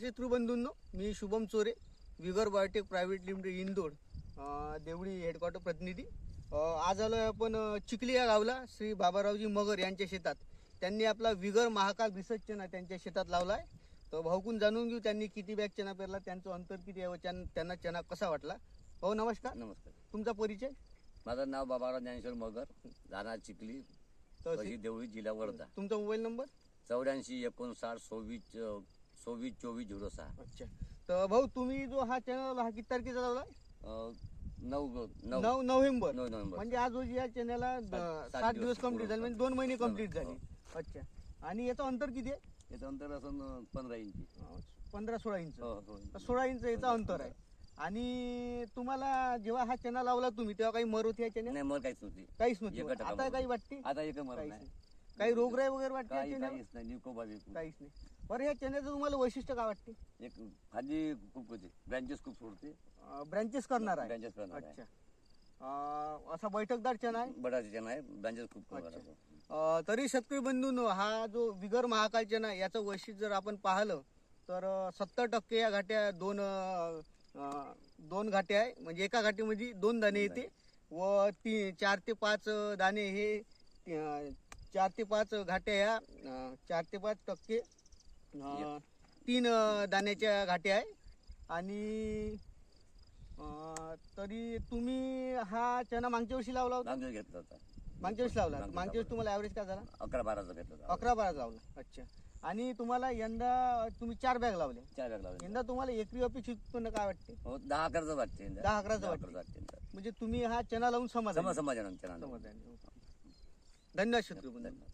शत्रुबंधूंनो मी Shubham Chore Vigor biotech private limited इंदोड अं, Deoli headquarter प्रतिनिधी. आज आलो आपण चिखली या गावला श्री बाबारावजी मगर यांच्या शेतात. त्यांनी आपला विगर महाकाल रिसर्च चना त्यांच्या शेतात लावला आहे तर भाऊकून जाणून घेऊ त्यांनी किती बॅग चना पेरला त्यांचं अंतर किती आहे व त्यां- त्यांना चना कसा वाटला. भाऊ नमस्कार. नमस्कार. तुमचा परिचय? माझं नाव बाबाराव ज्ञानेश्वर मगर राणा चिखली तहसील देवळी जिल्हा वर्धा. तुमचा मोबाईल नंबर? चौऱ्याऐंशी एकोणसाठ सव्वीस सव्वीस चोवीस झिरो सहा. अच्छा. तर भाऊ तुम्ही जो हा चॅनल हा किती तारखेचा लावला अं, नऊ ग- नऊ. नऊ नोव्हेंबर. नऊ नोव्हेंबर. म्हणजे आज रोजी या चॅनलला सात- सात सात दिवस दिवस कंप्लीट झाले. म्हणजे दोन महिने कंप्लीट हो. झाले. अच्छा. आणि याचं अंतर किती आहे? याचं अंतर असं अं, पंधरा इंची. अं, पंधरा सोळा इंच. हो, हो. सोळा इंच याचं अंतर आहे. आणि तुम्हाला जेव्हा हा चॅनल लावला तुम्ही तेव्हा काही मर होती या चॅनल नाही मला काहीच नव्हती. काहीच नव्हती. आता काही वाटते? आता एक मरण काहीच नाही. नाही. काही रोगराई वगैरे वाटते या काही चॅनलवर? काहीच नाही. निकोबा काहीच नाही. बरं या चॅनलचं तुम्हाला वैशिष्ट्य काय वाटते? एक खाली खूप ब्रँचेस खूप सोडते. ब्रँचेस करणार आहे. ब्रँचेस करणार अच्छा. अं, असा बैठकदार चॅनल आहे? बडाचे नाही ब्रँचेस खूप अच्छा. करणार. अ, तरी शेतकरी बंधूंनो हा जो विगर महाकालचे ना याचं वैशिष्ट्य जर आपण पाहिलं तर सत्तर टक्के या घाट्या दोन अ, अ, दोन घाट्या आहे. म्हणजे एका घाटीमध्ये दोन दाणे येते व ती चार ते पाच दाणे हे अ, चार ते पाच घाट्या ह्या अ, चार ते पाच टक्के अ, तीन अ, दाण्याच्या घाट्या आहे. आणि अ, तरी तुम्ही हा चना मागच्या वर्षी लावला होता? मागं घेतला होता. मागच्या वेळेस लावला. मागच्या मागच्या वेळेस तुम्हाला ॲव्हरेज काय झाला? अकरा बाराचा घेतला होता. अकरा बारा लावला. अच्छा. आणि तुम्हाला यंदा तुम्ही चार बॅग लावले. चार बॅग लावले. यंदा तुम्हाला एकरी अपेक्षित उत्पन्न काय वाटते? हो दहा अकराचं वाटते दहा अकराचं वाटते. वाटते म्हणजे तुम्ही हा चना लावून समाज समाजानं समाधानी. धन्यवाद शत्रुघ्न. धन्यवाद.